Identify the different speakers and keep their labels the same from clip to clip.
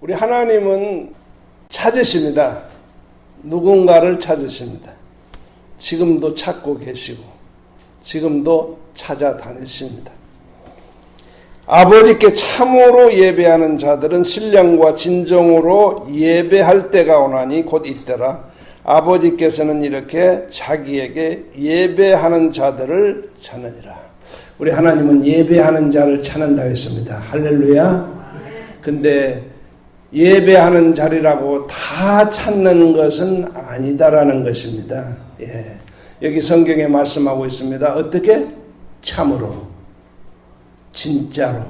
Speaker 1: 우리 하나님은 찾으십니다. 누군가를 찾으십니다. 지금도 찾고 계시고, 지금도 찾아다니십니다. 아버지께 참으로 예배하는 자들은 신령과 진정으로 예배할 때가 오나니 곧 이때라. 아버지께서는 이렇게 자기에게 예배하는 자들을 찾느니라. 우리 하나님은 예배하는 자를 찾는다 했습니다. 할렐루야. 근데 예배하는 자리라고 다 찾는 것은 아니다라는 것입니다. 예. 여기 성경에 말씀하고 있습니다. 어떻게? 참으로. 진짜로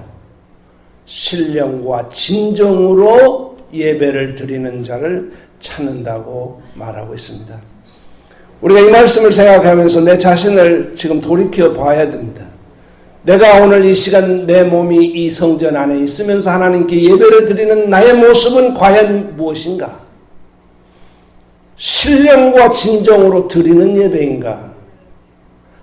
Speaker 1: 신령과 진정으로 예배를 드리는 자를 찾는다고 말하고 있습니다. 우리가 이 말씀을 생각하면서 내 자신을 지금 돌이켜 봐야 됩니다. 내가 오늘 이 시간 내 몸이 이 성전 안에 있으면서 하나님께 예배를 드리는 나의 모습은 과연 무엇인가? 신령과 진정으로 드리는 예배인가?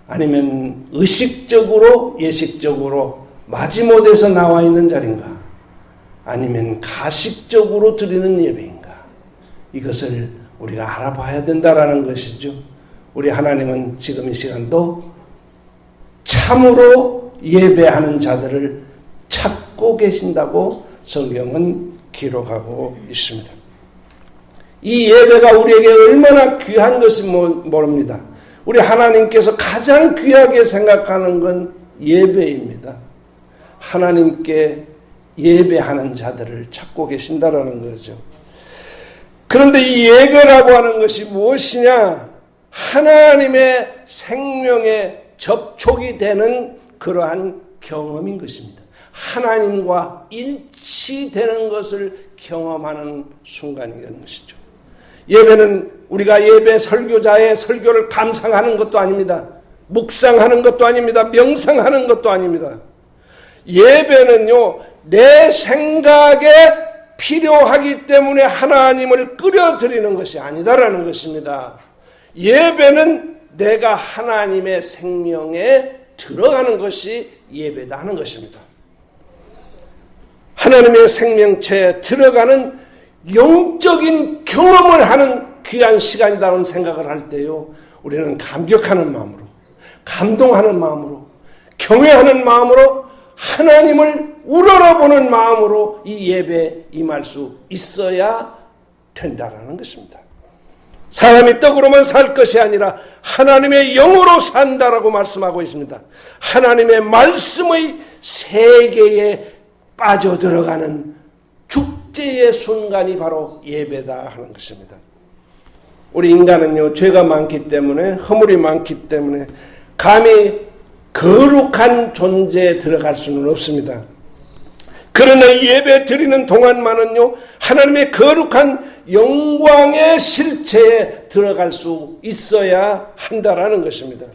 Speaker 1: 아니면 의식적으로 예식적으로 마지못에서 나와 있는 자리인가? 아니면 가식적으로 드리는 예배인가? 이것을 우리가 알아봐야 된다라는 것이죠. 우리 하나님은 지금 이 시간도 참으로 예배하는 자들을 찾고 계신다고 성경은 기록하고 있습니다. 이 예배가 우리에게 얼마나 귀한 것이 모릅니다. 우리 하나님께서 가장 귀하게 생각하는 건 예배입니다. 하나님께 예배하는 자들을 찾고 계신다라는 거죠. 그런데 이 예배라고 하는 것이 무엇이냐? 하나님의 생명에 접촉이 되는 그러한 경험인 것입니다. 하나님과 일치되는 것을 경험하는 순간이라는 것이죠. 예배는 우리가 예배 설교자의 설교를 감상하는 것도 아닙니다. 묵상하는 것도 아닙니다. 명상하는 것도 아닙니다. 예배는요, 내 생각에 필요하기 때문에 하나님을 끌어들이는 것이 아니다라는 것입니다. 예배는 내가 하나님의 생명에 들어가는 것이 예배다 하는 것입니다. 하나님의 생명체에 들어가는 영적인 경험을 하는 귀한 시간이라는 생각을 할 때요, 우리는 감격하는 마음으로, 감동하는 마음으로, 경외하는 마음으로, 하나님을 우러러보는 마음으로 이 예배에 임할 수 있어야 된다라는 것입니다. 사람이 떡으로만 살 것이 아니라 하나님의 영으로 산다라고 말씀하고 있습니다. 하나님의 말씀의 세계에 빠져들어가는 축제의 순간이 바로 예배다 하는 것입니다. 우리 인간은요, 죄가 많기 때문에, 허물이 많기 때문에, 감히 거룩한 존재에 들어갈 수는 없습니다. 그러나 예배 드리는 동안만은요, 하나님의 거룩한 영광의 실체에 들어갈 수 있어야 한다라는 것입니다.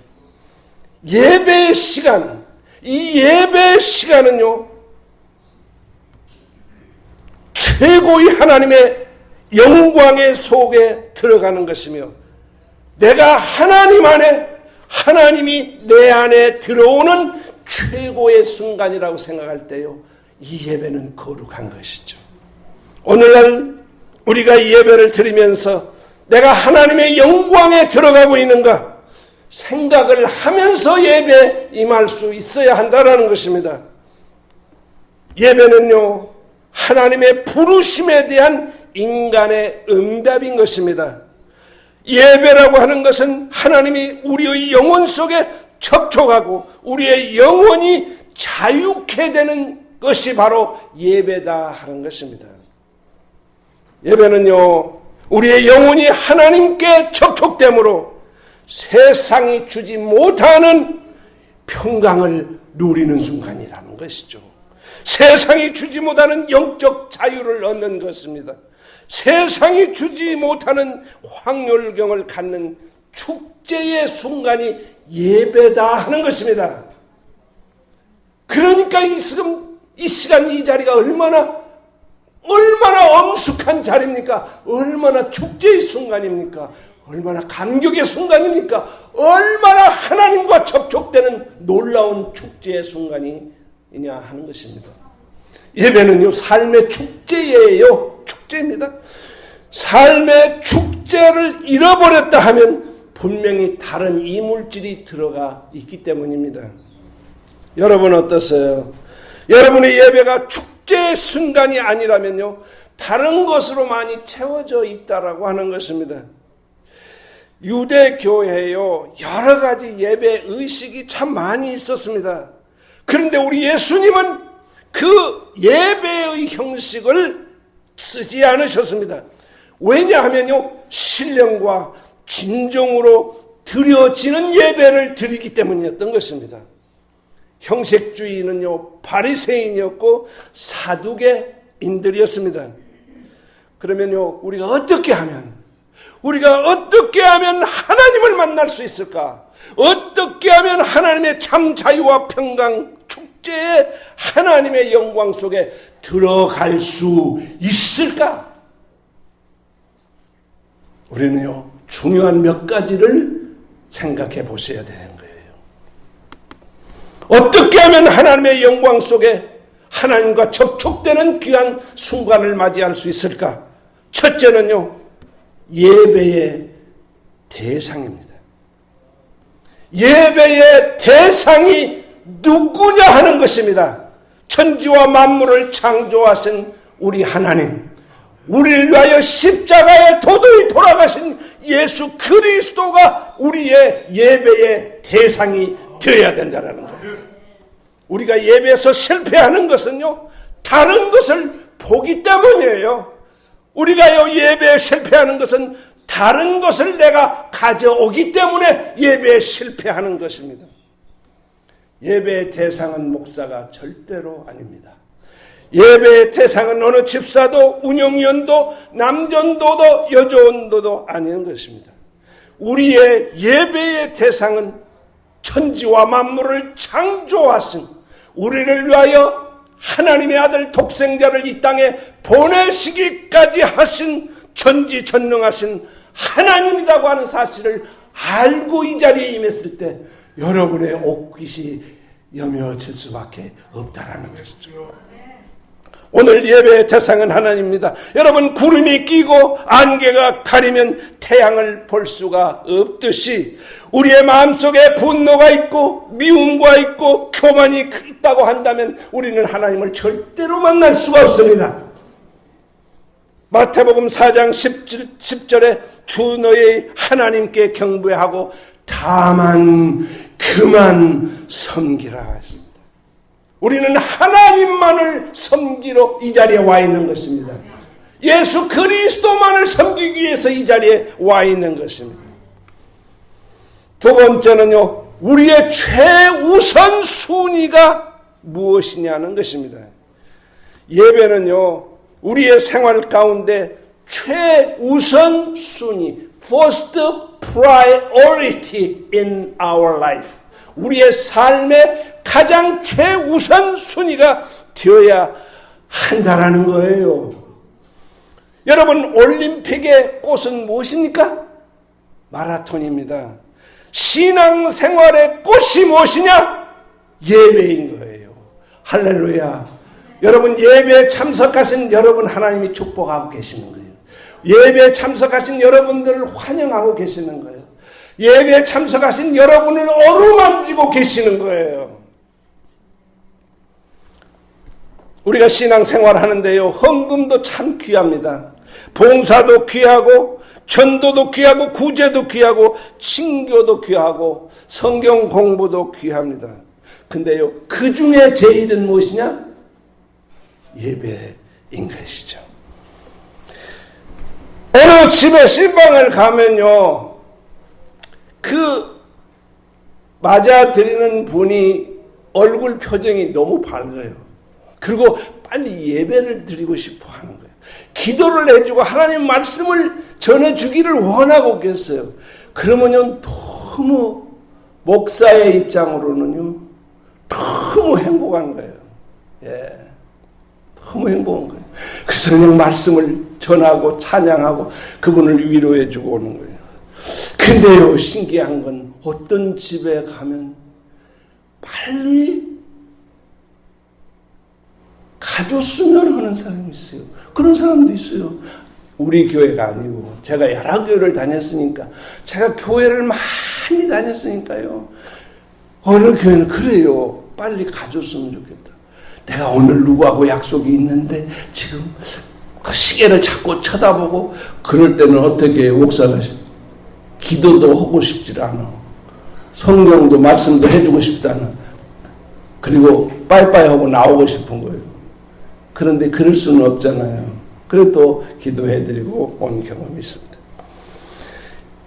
Speaker 1: 예배의 시간, 이 예배의 시간은요, 최고의 하나님의 영광의 속에 들어가는 것이며, 내가 하나님 안에, 하나님이 내 안에 들어오는 최고의 순간이라고 생각할 때요, 이 예배는 거룩한 것이죠. 오늘날 우리가 예배를 드리면서 내가 하나님의 영광에 들어가고 있는가 생각을 하면서 예배 임할 수 있어야 한다라는 것입니다. 예배는요, 하나님의 부르심에 대한 인간의 응답인 것입니다. 예배라고 하는 것은 하나님이 우리의 영혼 속에 접촉하고 우리의 영혼이 자유케 되는 것이 바로 예배다 하는 것입니다. 예배는요, 우리의 영혼이 하나님께 접촉되므로 세상이 주지 못하는 평강을 누리는 순간이라는 것이죠. 세상이 주지 못하는 영적 자유를 얻는 것입니다. 세상이 주지 못하는 황홀경을 갖는 축제의 순간이 예배다 하는 것입니다. 그러니까 이 지금 이 시간 이 자리가 얼마나 얼마나 엄숙한 자리입니까? 얼마나 축제의 순간입니까? 얼마나 감격의 순간입니까? 얼마나 하나님과 접촉되는 놀라운 축제의 순간이냐 하는 것입니다. 예배는요, 삶의 축제예요. 축제입니다. 삶의 축제를 잃어버렸다 하면 분명히 다른 이물질이 들어가 있기 때문입니다. 여러분 어떠세요? 여러분의 예배가 축제 의 순간이 아니라면요, 다른 것으로 많이 채워져 있다라고 하는 것입니다. 유대 교회요 여러 가지 예배 의식이 참 많이 있었습니다. 그런데 우리 예수님은 그 예배의 형식을 쓰지 않으셨습니다. 왜냐하면요 신령과 진정으로 드려지는 예배를 드리기 때문이었던 것입니다. 형식주의는요 바리새인이었고 사두개인들이었습니다. 그러면요 우리가 어떻게 하면 우리가 어떻게 하면 하나님을 만날 수 있을까? 어떻게 하면 하나님의 참 자유와 평강 축제의 하나님의 영광 속에 들어갈 수 있을까? 우리는요, 중요한 몇 가지를 생각해 보셔야 거예요. 어떻게 하면 하나님의 영광 속에 하나님과 접촉되는 귀한 순간을 맞이할 수 있을까? 첫째는요, 예배의 대상입니다. 예배의 대상이 누구냐 하는 것입니다. 천지와 만물을 창조하신 우리 하나님, 우리를 위하여 십자가에 도저히 돌아가신 예수 그리스도가 우리의 예배의 대상이 되어야 된다는 거예요. 우리가 예배에서 실패하는 것은요, 다른 것을 보기 때문이에요. 우리가요, 예배에 실패하는 것은 다른 것을 내가 가져오기 때문에 예배에 실패하는 것입니다. 예배의 대상은 목사가 절대로 아닙니다. 예배의 대상은 어느 집사도 운영위원도 남전도도 여조원도도 아닌 것입니다. 우리의 예배의 대상은 천지와 만물을 창조하신 우리를 위하여 하나님의 아들 독생자를 이 땅에 보내시기까지 하신 전지전능하신 하나님이라고 하는 사실을 알고 이 자리에 임했을 때 여러분의 옥깃이 여며질 수밖에 없다라는 것이죠. 오늘 예배의 대상은 하나님입니다. 여러분 구름이 끼고 안개가 가리면 태양을 볼 수가 없듯이 우리의 마음속에 분노가 있고 미움과 있고 교만이 있다고 한다면 우리는 하나님을 절대로 만날 수가 없습니다. 마태복음 4장 10절, 에주 너의 하나님께 경배하고 다만 그만 섬기라 하십니다. 우리는 하나님만을 섬기러 이 자리에 와 있는 것입니다. 예수 그리스도만을 섬기기 위해서 이 자리에 와 있는 것입니다. 두 번째는요, 우리의 최우선 순위가 무엇이냐는 것입니다. 예배는요, 우리의 생활 가운데 최우선 순위, first priority in our life. 우리의 삶의 가장 최우선 순위가 되어야 한다라는 거예요. 여러분, 올림픽의 꽃은 무엇입니까? 마라톤입니다. 신앙생활의 꽃이 무엇이냐? 예배인 거예요. 할렐루야. 여러분 예배에 참석하신 여러분 하나님이 축복하고 계시는 거예요. 예배에 참석하신 여러분들을 환영하고 계시는 거예요. 예배에 참석하신 여러분을 어루만지고 계시는 거예요. 우리가 신앙생활 하는데요. 헌금도 참 귀합니다. 봉사도 귀하고 전도도 귀하고 구제도 귀하고 친교도 귀하고 성경 공부도 귀합니다. 근데요. 그 중에 제일은 무엇이냐? 예배인 것이죠. 어느 집에 신방을 가면요, 그 맞아 드리는 분이 얼굴 표정이 너무 밝아요. 그리고 빨리 예배를 드리고 싶어 하는. 기도를 해주고 하나님 말씀을 전해주기를 원하고 계어요. 그러면요, 너무 목사의 입장으로는요, 너무 행복한 거예요. 예. 너무 행복한 거예요. 그래서 그냥 말씀을 전하고 찬양하고 그분을 위로해 주고 오는 거예요. 근데요, 신기한 건 어떤 집에 가면 빨리 가줬으면 하는 사람이 있어요. 그런 사람도 있어요. 우리 교회가 아니고 제가 여러 교회를 다녔으니까 제가 교회를 많이 다녔으니까요. 어느 교회는 그래요. 빨리 가줬으면 좋겠다. 내가 오늘 누구하고 약속이 있는데 지금 그 시계를 자꾸 쳐다보고 그럴 때는 어떻게? 목사가 기도도 하고 싶지 않아. 성경도 말씀도 해주고 않아. 그리고 빠이빠이 하고 나오고 싶은 거예요. 그런데 그럴 수는 없잖아요. 그래도 기도해드리고 온 경험이 있습니다.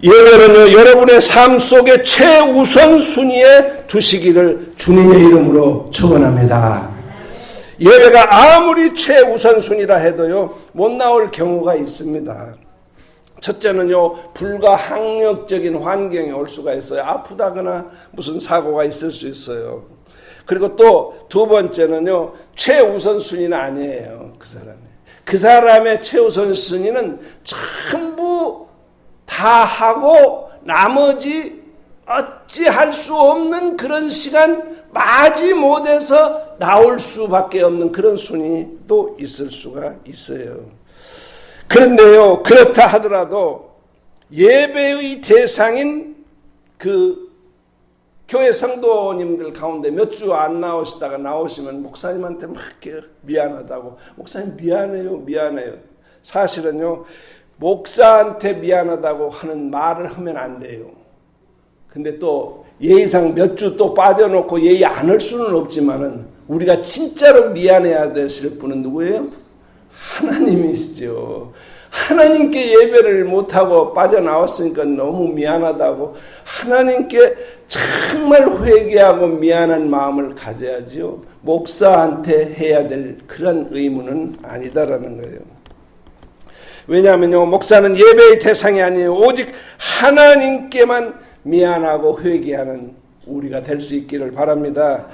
Speaker 1: 예배는요, 여러분의 삶 속에 최우선 순위에 두시기를 주님의 이름으로 축원합니다. 예배가 아무리 최우선 순위라 해도요, 못 나올 경우가 있습니다. 첫째는요, 불가항력적인 환경이 올 수가 있어요. 아프다거나 무슨 사고가 있을 수 있어요. 그리고 또 두 번째는요, 최우선 순위는 아니에요. 그 사람이. 그 사람의 최우선 순위는 전부 다 하고 나머지 어찌할 수 없는 그런 시간 마지 못해서 나올 수밖에 없는 그런 순위도 있을 수가 있어요. 그런데요, 그렇다 하더라도 예배의 대상인 그 교회 성도님들 가운데 몇 주 안 나오시다가 나오시면 목사님한테 막 미안하다고 목사님 미안해요 미안해요 사실은요 목사한테 미안하다고 하는 말을 하면 안 돼요 근데 또 예의상 몇 주 또 빠져놓고 예의 안 할 수는 없지만은 우리가 진짜로 미안해야 되실 분은 누구예요? 하나님이시죠. 하나님께 예배를 못하고 빠져나왔으니까 너무 미안하다고 하나님께 정말 회개하고 미안한 마음을 가져야지요. 목사한테 해야 될 그런 의무는 아니다라는 거예요. 왜냐하면요, 목사는 예배의 대상이 아니에요. 오직 하나님께만 미안하고 회개하는 우리가 될 수 있기를 바랍니다.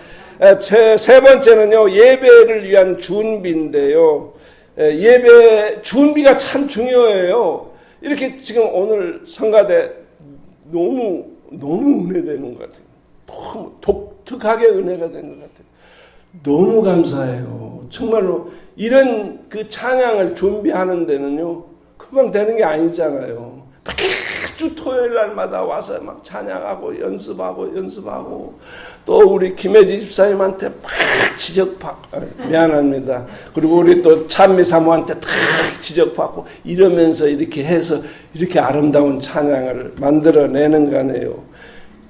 Speaker 1: 세, 세 번째는요, 예배를 위한 준비인데요. 예배 준비가 참 중요해요. 이렇게 지금 오늘 성가대 너무 너무 은혜되는 것 같아요. 너무 독특하게 은혜가 된 것 같아요. 너무 감사해요. 정말로 이런 그 찬양을 준비하는 데는요 금방 되는 게 아니잖아요. 매주 토요일 날마다 와서 막 찬양하고 연습하고 연습하고 또 우리 김혜지 집사님한테 막 지적받고 미안합니다. 그리고 우리 또 찬미 사모한테 다 지적받고 이러면서 이렇게 해서 이렇게 아름다운 찬양을 만들어내는 거네요.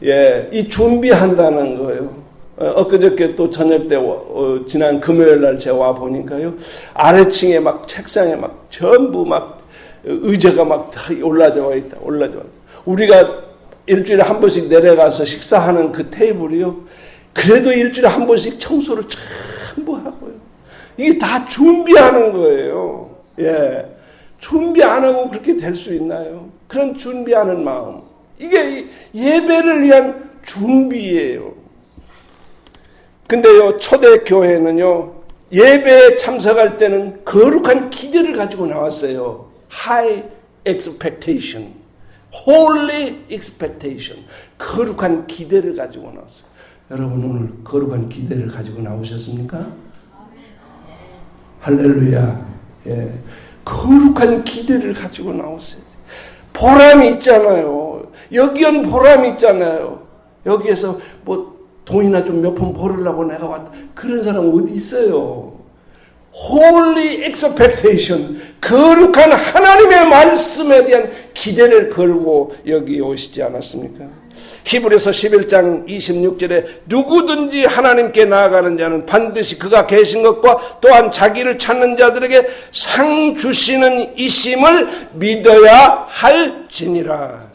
Speaker 1: 예, 이 준비한다는 거예요. 어, 엊그저께 또 저녁 때 어, 지난 금요일 날 제가 와 보니까요 아래층에 막 책상에 막 전부 막 의자가 막 올라져 있다 올라져 있다. 우리가 일주일에 한 번씩 내려가서 식사하는 그 테이블이요. 그래도 일주일에 한 번씩 청소를 전부 하고요. 이게 다 준비하는 거예요. 예. 준비 안 하고 그렇게 될 수 있나요? 그런 준비하는 마음. 이게 예배를 위한 준비예요. 근데요, 초대교회는요, 예배에 참석할 때는 거룩한 기대를 가지고 나왔어요. High expectation. Holy expectation. 거룩한 기대를 가지고 나왔어요. 여러분 오늘 거룩한 기대를 가지고 나오셨습니까? 할렐루야. 예. 거룩한 기대를 가지고 나오세요. 보람이 있잖아요. 여기엔 보람이 있잖아요. 여기에서 뭐 돈이나 좀 몇 푼 벌으려고 내가 왔다. 그런 사람 어디 있어요? Holy expectation. 거룩한 하나님의 말씀에 대한 기대를 걸고 여기 오시지 않았습니까? 히브리서 11장 26절에 누구든지 하나님께 나아가는 자는 반드시 그가 계신 것과 또한 자기를 찾는 자들에게 상 주시는 이심을 믿어야 할지니라.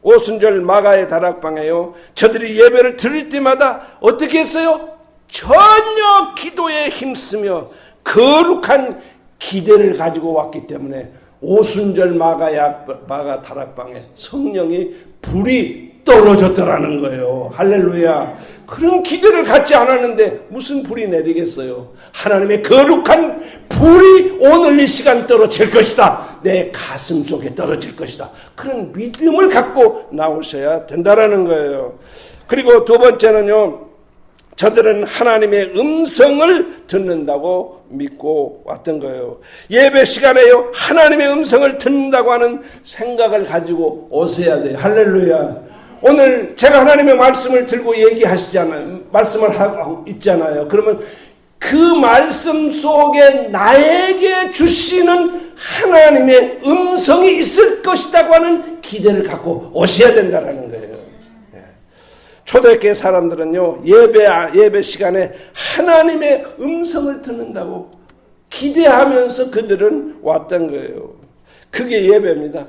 Speaker 1: 오순절 마가의 다락방에요. 저들이 예배를 드릴 때마다 어떻게 했어요? 전혀 기도에 힘쓰며 거룩한 기대를 가지고 왔기 때문에 오순절 마가야 마가 다락방에 성령이 불이 떨어졌더라는 거예요. 할렐루야. 그런 기대를 갖지 않았는데 무슨 불이 내리겠어요? 하나님의 거룩한 불이 오늘 이 시간 떨어질 것이다. 내 가슴 속에 떨어질 것이다. 그런 믿음을 갖고 나오셔야 된다라는 거예요. 그리고 두 번째는요. 저들은 하나님의 음성을 듣는다고 믿고 왔던 거예요. 예배 시간에요. 하나님의 음성을 듣는다고 하는 생각을 가지고 오셔야 돼요. 할렐루야. 오늘 제가 하나님의 말씀을 들고 얘기하시잖아요. 말씀을 하고 있잖아요. 그러면 그 말씀 속에 나에게 주시는 하나님의 음성이 있을 것이라고 하는 기대를 갖고 오셔야 된다는 거예요. 예. 초대교회 사람들은요, 예배, 예배 시간에 하나님의 음성을 듣는다고 기대하면서 그들은 왔던 거예요. 그게 예배입니다.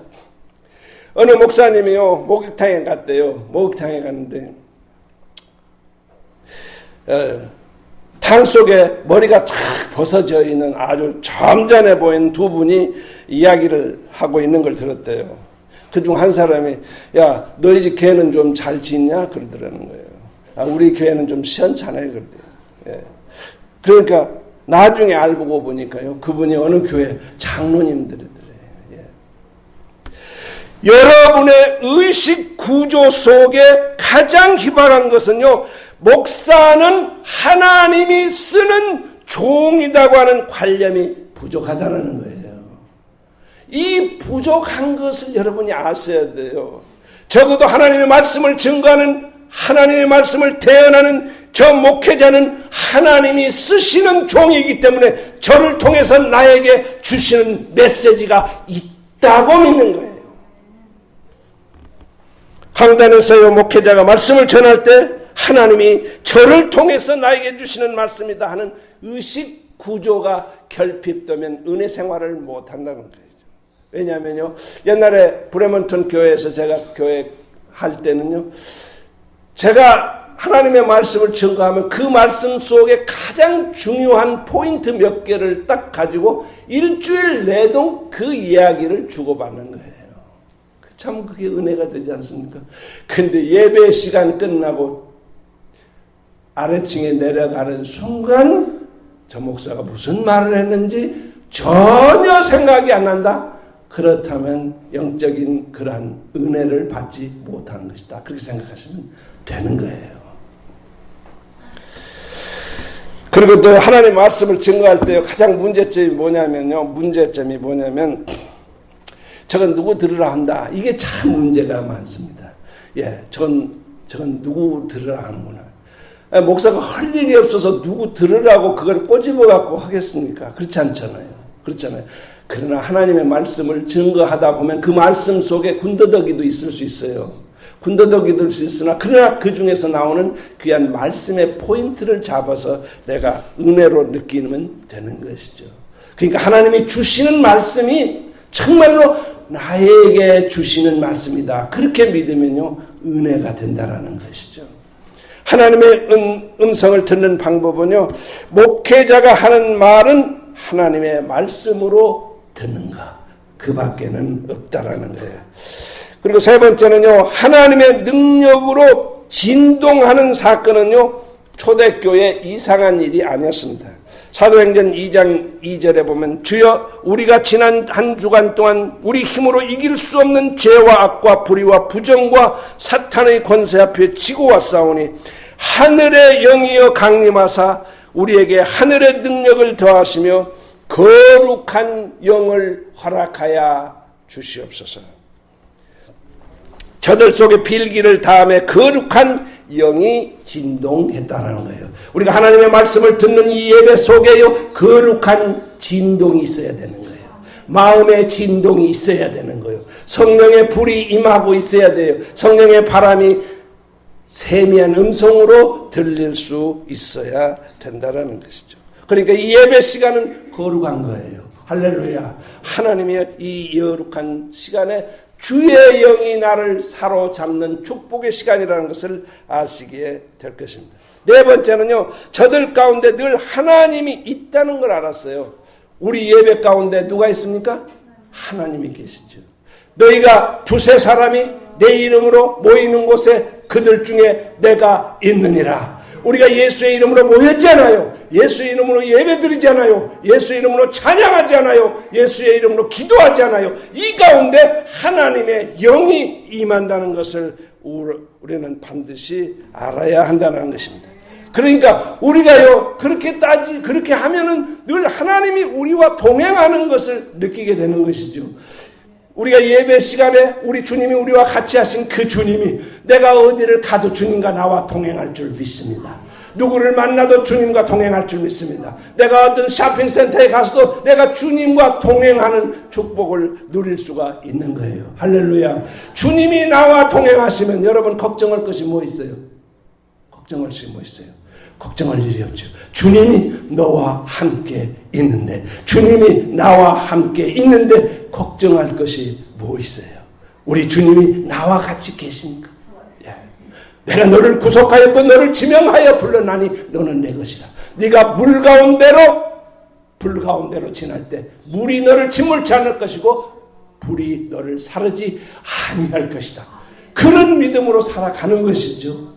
Speaker 1: 어느 목사님이요, 목욕탕에 갔대요. 목욕탕에 갔는데, 어, 탕 속에 머리가 쫙 벗어져 있는 아주 점잖해 보이는 두 분이 이야기를 하고 있는 걸 들었대요. 그중 한 사람이, 야, 너희 집 교회는 좀 잘 짓냐? 그러더라는 거예요. 아, 우리 교회는 좀 시원찮아요. 그러대요. 예. 그러니까 나중에 알고 보니까요. 그분이 어느 교회 장로님들이더래요. 예. 여러분의 의식 구조 속에 가장 희박한 것은요. 목사는 하나님이 쓰는 종이라고 하는 관념이 부족하다는 거예요. 이 부족한 것을 여러분이 아셔야 돼요. 적어도 하나님의 말씀을 증거하는 하나님의 말씀을 대언하는 저 목회자는 하나님이 쓰시는 종이기 때문에 저를 통해서 나에게 주시는 메시지가 있다고 믿는 거예요. 강단에서요 목회자가 말씀을 전할 때 하나님이 저를 통해서 나에게 주시는 말씀이다 하는 의식 구조가 결핍되면 은혜 생활을 못 한다는 거예요. 왜냐하면요, 옛날에 브레먼턴 교회에서 제가 교회 할 때는요, 제가 하나님의 말씀을 증거하면 그 말씀 속에 가장 중요한 포인트 몇 개를 딱 가지고 일주일 내동 그 이야기를 주고받는 거예요. 참 그게 은혜가 되지 않습니까? 근데 예배 시간 끝나고 아래층에 내려가는 순간 저 목사가 무슨 말을 했는지 전혀 생각이 안 난다. 그렇다면 영적인 그러한 은혜를 받지 못하는 것이다. 그렇게 생각하시면 되는 거예요. 그리고 또 하나님 말씀을 증거할 때 가장 문제점이 뭐냐면요. 문제점이 뭐냐면 저건 누구 들으라 한다. 이게 참 문제가 많습니다. 예, 저건 저건 누구 들으라 하는구나. 예, 목사가 할 일이 없어서 누구 들으라고 그걸 꼬집어 갖고 하겠습니까? 그렇지 않잖아요. 그렇잖아요. 그러나 하나님의 말씀을 증거하다 보면 그 말씀 속에 군더더기도 있을 수 있어요. 군더더기도 있을 수 있으나 그러나 그 중에서 나오는 귀한 말씀의 포인트를 잡아서 내가 은혜로 느끼면 되는 것이죠. 그러니까 하나님이 주시는 말씀이 정말로 나에게 주시는 말씀이다. 그렇게 믿으면요 은혜가 된다라는 것이죠. 하나님의 음, 음성을 듣는 방법은요 목회자가 하는 말은 하나님의 말씀으로 듣는가 그 밖에는 없다라는 거예요. 그리고 세 번째는요 하나님의 능력으로 진동하는 사건은요 초대교회 이상한 일이 아니었습니다. 사도행전 2장 2절에 보면 주여 우리가 지난 한 주간 동안 우리 힘으로 이길 수 없는 죄와 악과 불의와 부정과 사탄의 권세 앞에 지고 왔사오니 하늘의 영이여 강림하사 우리에게 하늘의 능력을 더하시며 거룩한 영을 허락하여 주시옵소서. 저들 속에 필기를 다음에 거룩한 영이 진동했다라는 거예요. 우리가 하나님의 말씀을 듣는 이 예배 속에요 거룩한 진동이 있어야 되는 거예요. 마음의 진동이 있어야 되는 거예요. 성령의 불이 임하고 있어야 돼요. 성령의 바람이 세미한 음성으로 들릴 수 있어야 된다라는 것이죠. 그러니까 이 예배 시간은 거룩한 거예요. 할렐루야. 하나님의 이 거룩한 시간에 주의 영이 나를 사로잡는 축복의 시간이라는 것을 아시기에 될 것입니다. 네 번째는요, 저들 가운데 늘 하나님이 있다는 걸 알았어요. 우리 예배 가운데 누가 있습니까? 하나님이 계시죠. 너희가 두세 사람이 내 이름으로 모이는 곳에 그들 중에 내가 있느니라. 우리가 예수의 이름으로 모였잖아요. 예수의 이름으로 예배드리잖아요. 예수의 이름으로 찬양하잖아요. 예수의 이름으로 기도하잖아요. 이 가운데 하나님의 영이 임한다는 것을 우리는 반드시 알아야 한다는 것입니다. 그러니까 우리가요 그렇게 따지 그렇게 하면은 늘 하나님이 우리와 동행하는 것을 느끼게 되는 것이죠. 우리가 예배 시간에 우리 주님이 우리와 같이 하신 그 주님이 내가 어디를 가도 주님과 나와 동행할 줄 믿습니다. 누구를 만나도 주님과 동행할 줄 믿습니다. 내가 어떤 쇼핑센터에 가서도 내가 주님과 동행하는 축복을 누릴 수가 있는 거예요. 할렐루야. 주님이 나와 동행하시면 여러분 걱정할 것이 뭐 있어요? 걱정할 것이 뭐 있어요? 걱정할 일이 없죠. 주님이 너와 함께 있는데, 주님이 나와 함께 있는데, 걱정할 것이 뭐 있어요? 우리 주님이 나와 같이 계시니까. 예. 내가 너를 구속하였고 너를 지명하여 불러나니 너는 내 것이라. 네가 물 가운데로 불 가운데로 지날 때 물이 너를 짓물지 않을 것이고 불이 너를 사르지 아니할 것이다. 그런 믿음으로 살아가는 것이죠.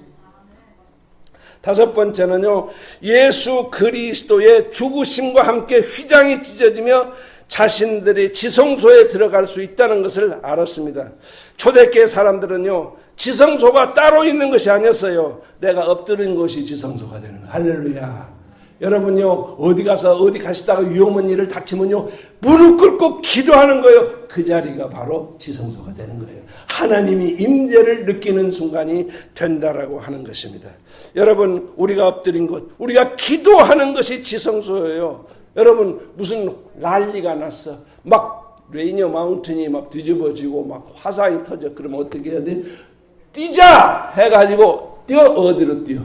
Speaker 1: 다섯 번째는요, 예수 그리스도의 죽으심과 함께 휘장이 찢어지며 자신들이 지성소에 들어갈 수 있다는 것을 알았습니다. 초대교회 사람들은요, 지성소가 따로 있는 것이 아니었어요. 내가 엎드린 것이 지성소가 되는 거예요. 할렐루야. 여러분요, 어디 가서 어디 가시다가 위험한 일을 닥치면요, 무릎 꿇고 기도하는 거예요. 그 자리가 바로 지성소가 되는 거예요. 하나님이 임재를 느끼는 순간이 된다라고 하는 것입니다. 여러분, 우리가 엎드린 것, 우리가 기도하는 것이 지성소예요. 여러분, 무슨 난리가 났어. 막 레이니어 마운틴이 막 뒤집어지고 막 화산이 터져. 그러면 어떻게 해야 돼? 뛰자! 해가지고 뛰어. 어디로 뛰어?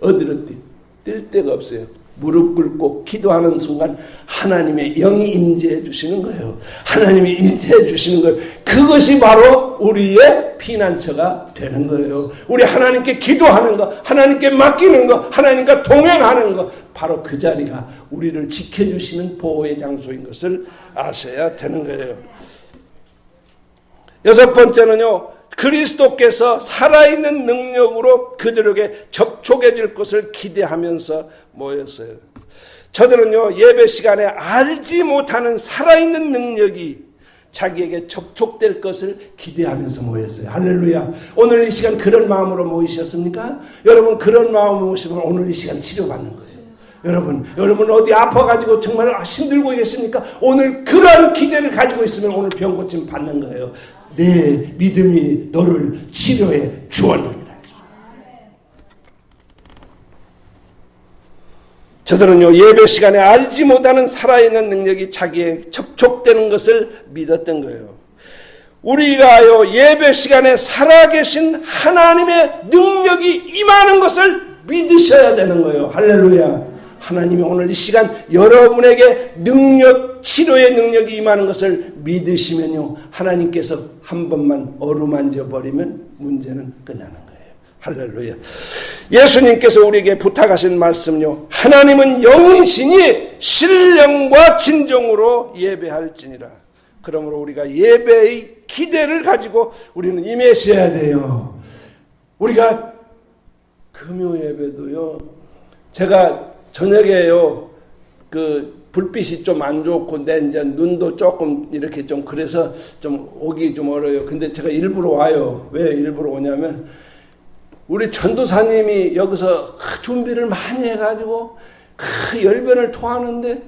Speaker 1: 어디로 뛰어? 뛸 데가 없어요. 무릎 꿇고 기도하는 순간 하나님의 영이 임재해 주시는 거예요. 하나님이 임재해 주시는 거예요. 그것이 바로 우리의 피난처가 되는 거예요. 우리 하나님께 기도하는 거, 하나님께 맡기는 거, 하나님과 동행하는 거, 바로 그 자리가 우리를 지켜주시는 보호의 장소인 것을 아셔야 되는 거예요. 여섯 번째는요, 그리스도께서 살아있는 능력으로 그들에게 접촉해질 것을 기대하면서 모였어요. 저들은요, 예배 시간에 알지 못하는 살아있는 능력이 자기에게 접촉될 것을 기대하면서 모였어요. 할렐루야. 오늘 이 시간 그런 마음으로 모이셨습니까? 여러분, 그런 마음으로 모시면 오늘 이 시간 치료받는 거예요. 여러분, 여러분 어디 아파가지고 정말 힘들고 계십니까? 오늘 그런 기대를 가지고 있으면 오늘 병 고침 받는 거예요. 내 믿음이 너를 치료해 주었느니라. 저들은요 예배 시간에 알지 못하는 살아있는 능력이 자기에 접촉되는 것을 믿었던 거예요. 우리가요 예배 시간에 살아계신 하나님의 능력이 임하는 것을 믿으셔야 되는 거예요. 할렐루야. 하나님이 오늘 이 시간 여러분에게 능력, 치료의 능력이 임하는 것을 믿으시면요. 하나님께서 한 번만 어루만져 버리면 문제는 끝나는 거예요. 할렐루야. 예수님께서 우리에게 부탁하신 말씀요. 하나님은 영이시니 신령과 진정으로 예배할지니라. 그러므로 우리가 예배의 기대를 가지고 우리는 임하셔야 돼요. 우리가 금요 예배도요. 제가 저녁에요. 그 불빛이 좀 안 좋고 내 이제 눈도 조금 이렇게 좀 그래서 좀 오기 좀 어려요. 근데 제가 일부러 와요. 왜 일부러 오냐면 우리 전도사님이 여기서 준비를 많이 해가지고 그 열변을 토하는데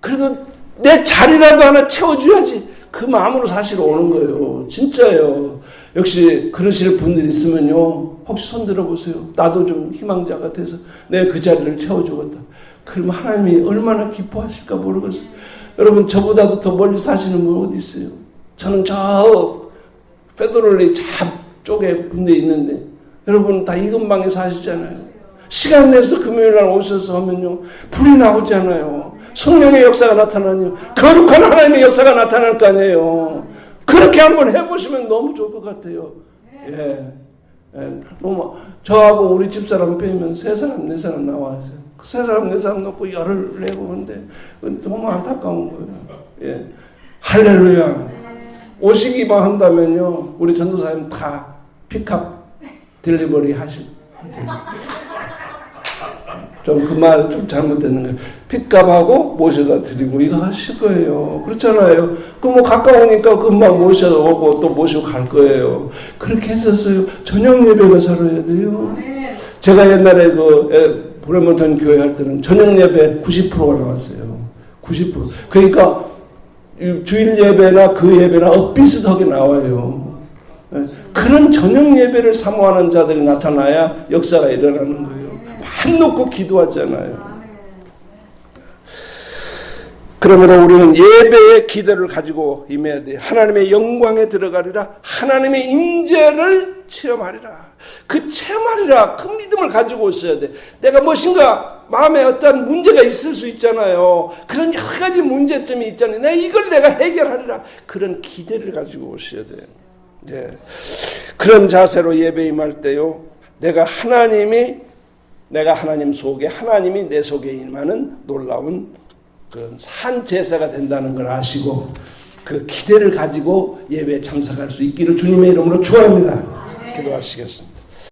Speaker 1: 그래도 내 자리라도 하나 채워줘야지 그 마음으로 사실 오는 거예요. 진짜예요. 역시 그러실 분들 있으면요. 혹시 손 들어보세요. 나도 좀 희망자가 돼서 내 그 자리를 채워주겠다. 그러면 하나님이 얼마나 기뻐하실까 모르겠어요. 여러분 저보다도 더 멀리 사시는 분 어디 있어요? 저는 저 페드롤리 잡 쪽에 분대 있는데 여러분 다이 근방에 사시잖아요. 시간 내서 금요일 날 오셔서 하면요. 불이 나오잖아요. 성령의 역사가 나타나요. 거룩한 하나님의 역사가 나타날 거 아니에요. 그렇게 한번 해보시면 너무 좋을 것 같아요. 예. 예. 너무, 저하고 우리 집사람 빼면 세 사람, 네 사람 나와요. 세 사람, 네 사람 놓고 열을 내고 하는데 너무 안타까운 거예요. 예. 할렐루야. 오시기만 한다면요. 우리 전도사님 다 픽업 딜리버리 하실. 좀그 말 좀 잘못됐는 거예요. 픽업하고 모셔다 드리고 이거 하실 거예요. 그렇잖아요. 그뭐 가까우니까 금방 모셔다 오고 또 모시고 갈 거예요. 그렇게 했었어요. 저녁 예배가 살아야 돼요. 제가 옛날에 그 에, 브레몬턴 교회 할 때는 저녁 예배 90%가 나왔어요. 90%. 그러니까 이 주일 예배나 그 예배나 엇비슷하게 나와요. 예, 그런 저녁 예배를 사모하는 자들이 나타나야 역사가 일어나는 거예요. 맘 놓고 기도하잖아요. 그러므로 우리는 예배의 기대를 가지고 임해야 돼. 하나님의 영광에 들어가리라. 하나님의 임재를 체험하리라. 그 체험하리라. 그 믿음을 가지고 있어야 돼. 내가 무엇인가 마음에 어떤 문제가 있을 수 있잖아요. 그런 여러 가지 문제점이 있잖아요. 내가 이걸 내가 해결하리라. 그런 기대를 가지고 오셔야 돼요. 네. 그런 자세로 예배 임할 때요. 내가 하나님이 내가 하나님 속에 하나님이 내 속에 임하는 놀라운 그런 산 제사가 된다는 걸 아시고 그 기대를 가지고 예배에 참석할 수 있기를 주님의 이름으로 축원합니다. 기도하시겠습니다.